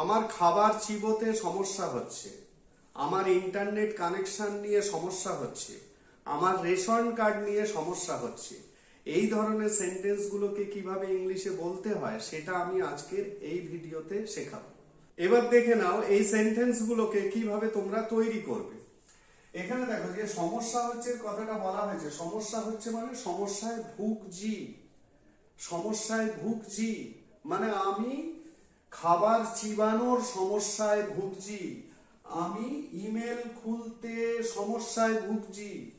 আমার খাবার চিবোতে সমস্যা হচ্ছে। আমার ইন্টারনেট কানেকশন নিয়ে সমস্যা হচ্ছে। আমার রেশন কার্ড নিয়ে সমস্যা হচ্ছে। এই ধরনের সেন্টেন্সগুলোকে কীভাবে ইংলিশে বলতে হয়, সেটা আমি আজকের এই ভিডিওতে শেখাবো। এবার দেখে নাও এই সেন্টেন্সগুলোকে কীভাবে তোমরা তৈরি করবে। এখানে দেখো যে সমস্যা হচ্ছে কথাটা বলা হয়েছে। সমস্যা হচ্ছে মানে সমস্যায় ভুগছি। সমস্যায় ভুগছি। মানে আমি খাবার চিবানোর সমস্যায় ভুগছি। আমি ইমেল খুলতে সমস্যায় ভুগছি।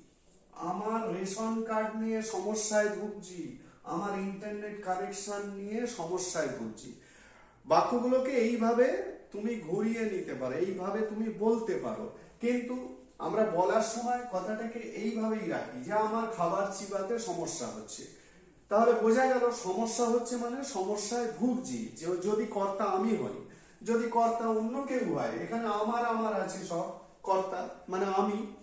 আমার রেশন কার্ড নিয়ে সমস্যায় ভুগছি। আমার ইন্টারনেট কানেকশন নিয়ে সমস্যায় ভুগছি। বাক্যগুলোকে এইভাবে তুমি ঘুরিয়ে নিতে পারো, এইভাবে তুমি বলতে পারো। কিন্তু আমরা বলার সময় কথাটাকে এইভাবেই রাখি যে, আমার খাবার চিবাতে সমস্যা হচ্ছে। তাহলে বোঝা গেল সমস্যা হচ্ছে মানে সমস্যায় ভুগছি, যে যদি কর্তা আমি হই, যদি কর্তা অন্য কেউ হয়, এখানে আমার আমার আছে সব কর্তা মানে আমি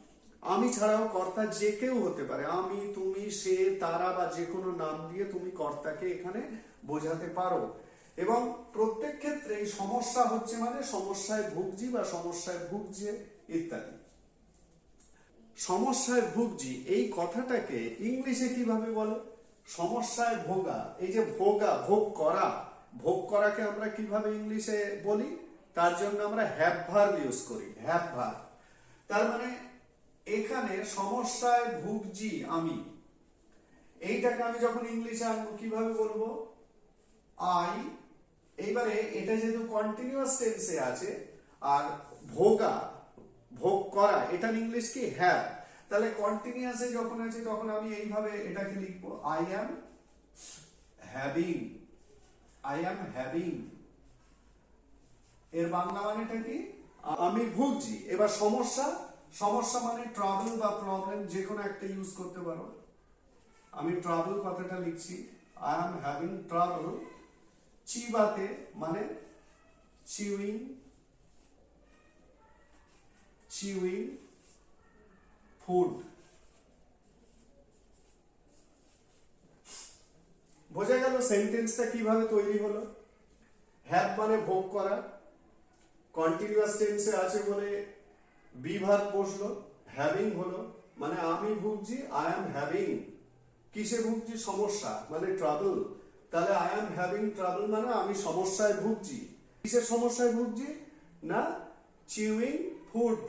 আমি ছাড়াও কর্তা যে কেউ হতে পারে, আমি, তুমি, সে, তারা বা যে কোনো নাম দিয়ে তুমি কর্তাকে এখানে বোঝাতে পারো। এবং প্রত্যেক ক্ষেত্রে সমস্যা হচ্ছে মানে সমস্যায় ভুগছি বা সমস্যায় ভুগছে ইত্যাদি। সমস্যায় ভুগছি, এই কথাটাকে ইংলিশে কীভাবে বলে? সমস্যায় ভোগা, এই যে ভোগা, ভোগ করা, ভোগ করাকে আমরা কীভাবে ইংলিশে বলি? তার জন্য আমরা হ্যাভ ভার্ব ইউজ করি হ্যাভ ভার্ব তার মানে এখানে সমস্যায় ভুগছি আমি। এইটাকে আমি যখন ইংলিশে আনব, কীভাবে বলব? আই এইবারে এটা যেহেতু কন্টিনিউয়াস টেন্সে আছে, আর ভোগা, ভোগ করা এটার ইংলিশ কি হ্যাভ তাহলে কন্টিনিউয়াসে যখন আছে তখন আমি এইভাবে এটাকে লিখব I am having I am having এর বাংলা মানেটা কি? আমি ভুগছি। এবার সমস্যা সমস্যা মানে ট্রাভেল বা প্রবলেম যে কোনো একটা ইউজ করতে পারো। আমি ট্রাভেল কথাটা লিখছি। আই এম হ্যাভিং ট্রাভেল চিবাতে মানে চিউইং চিউইং ফুড বোঝা গেল সেন্টেন্সটা কীভাবে তৈরি হলো? হ্যাভ মানে ভোগ করা। কন্টিনিউয়াস টেন্সে আছে বলে বিভাগ বসল। হ্যাভিং হলো মানে আমি ভুগছি আই এম হ্যাভিং কিসে ভুগছি? সমস্যা মানে ট্রাভেল তাহলে আই এম হ্যাভিং ট্রাভেল মানে আমি সমস্যায় ভুগছি। কিসের সমস্যায় ভুগছি? না চিউইং ফুড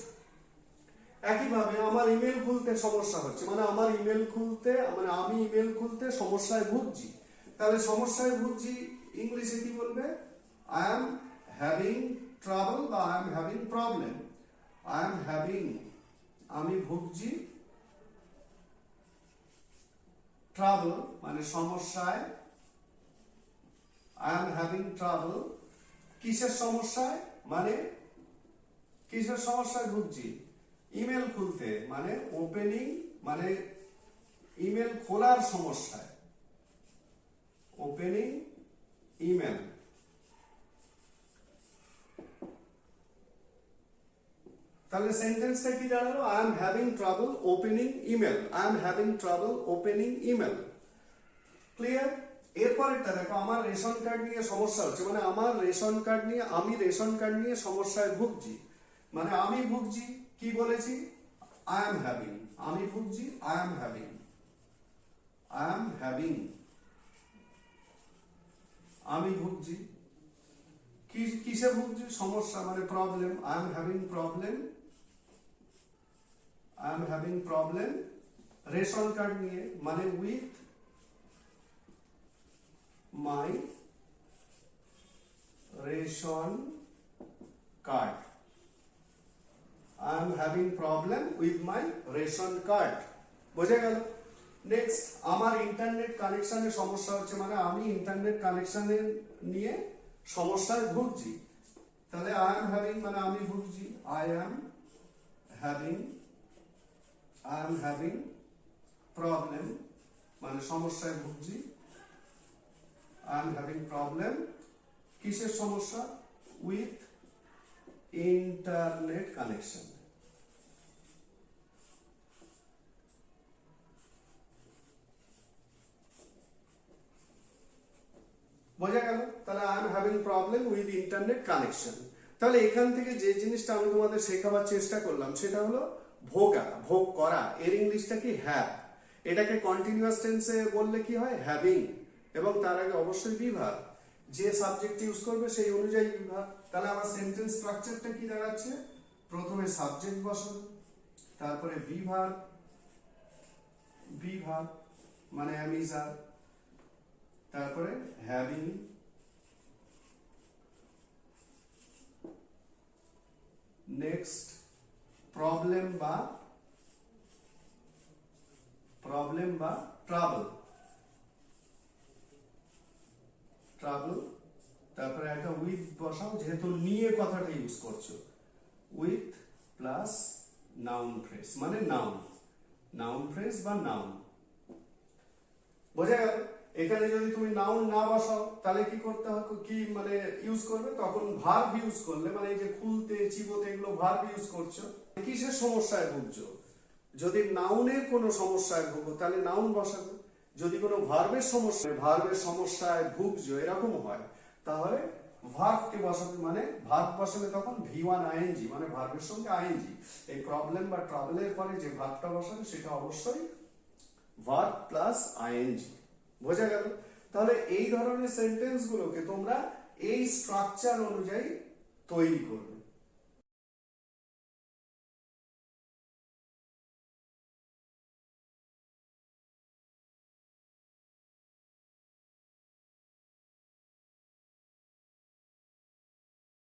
একইভাবে আমার ইমেল খুলতে সমস্যা হচ্ছে। মানে আমার ইমেল খুলতে মানে আমি ইমেল খুলতে সমস্যায় ভুগছি। তাহলে সমস্যায় ভুগছি ইংলিশে কি বলবে? আই এম হ্যাভিং ট্রাভেল বা I am having problem I am having আমি ভুগছি ট্রাভেল মানে সমস্যায়। আই এম হ্যাভিং ট্রাভেল কিসের সমস্যায়? মানে কিসের সমস্যায় ভুগছি? ইমেল খুলতে মানে ওপেনিং মানে ইমেল খোলার সমস্যায়। Opening email. তাহলে সেন্টেন্সটা কি দাঁড়াল? I am having trouble opening email I am having trouble opening email clear এরপরেরটা দেখো, আমার রেশন কার্ড নিয়ে সমস্যা হচ্ছে। মানে আমার রেশন কার্ড নিয়ে, আমি রেশন কার্ড নিয়ে সমস্যায় ভুগছি। মানে আমি ভুগছি, কি বলেছি? আই এম হ্যাভিং আমি ভুগছি I am having I am having আমি ভুগছি। কি, কিসে ভুগছি? সমস্যা মানে problem I am having problem I am having problem ration card নিয়ে মানে with my ration card. I am having problem with my ration card বোঝা গেল? নেক্সট আমার ইন্টারনেট কানেকশনের সমস্যা হচ্ছে মানে আমি ইন্টারনেট কানেকশনের নিয়ে সমস্যায় ভুগছি। তাহলে আই এম হ্যাভিং মানে আমি ভুগছি। I am having I am having problem মানে সমস্যায় ভুগছি। আই এম হ্যাভিং প্রবলেম কিসের সমস্যা? উইথ ইন্টারনেট কানেকশন বোঝা গেল? তাহলে I am having problem with internet connection তাহলে এখান থেকে যে জিনিসটা আমি তোমাদের শেখাবার চেষ্টা করলাম, সেটা হলো ভোগা, ভোগ করা। এর ইংলিশটা কি হ্যাভ এটাকে কন্টিনিউয়াস টেন্সে বললে কি হয়? হ্যাভিং এবং তার আগে অবশ্যই বিভাগ। যে সাবজেক্ট ইউজ করবে সেই অনুযায়ী বিভাগ। তাহলে আমার সেন্টেন্স স্ট্রাকচারটা কি দাঁড়াচ্ছে? প্রথমে সাবজেক্ট বসানো, তারপরে বিভাগ বিভাগ মানে অ্যামিজার, তারপরে হ্যাভিং নেক্সট প্রবলেম বা প্রবলেম বা ট্রাবল ট্রাবল তারপরে একটা উইথ বসাও, যেহেতু নিয়ে কথাটা ইউজ করছ। উইথ প্লাস নাউন ফ্রেজ মানে নাউন নাউন ফ্রেজ বা নাউন বোঝা গেল? এখানে যদি তুমি নাউন না বসাও, তাহলে কি করতে হবে? কি মানে ইউজ করবে? তখন ভার্ব ইউজ করলে মানে এই যে খুলতে, চিবোতে এগুলো ভার্ব ইউজ করছ, কিসের সমস্যায় ভুগছো? যদি নাউনের কোনো সমস্যায় ভুগো, তাহলে নাউন বসাবে। যদি কোনো ভার্বের সমস্যা ভার্বের সমস্যায় ভুগছো, এরকম হয়। তাহলে ভার্বকে বসাতে মানে ভার্ব বসালে তখন ভি ওয়ান আইএনজি মানে ভার্বের সঙ্গে আইএনজি এই প্রবলেম বা ট্রাভেলের পরে যে ভার্বটা বসাবে, সেটা অবশ্যই ভার্ব প্লাস আইএনজি বোঝা গেল? তাহলে এই ধরনের সেন্টেন্সগুলোকে তোমরা এই স্ট্রাকচার অনুযায়ী তৈরি করবে।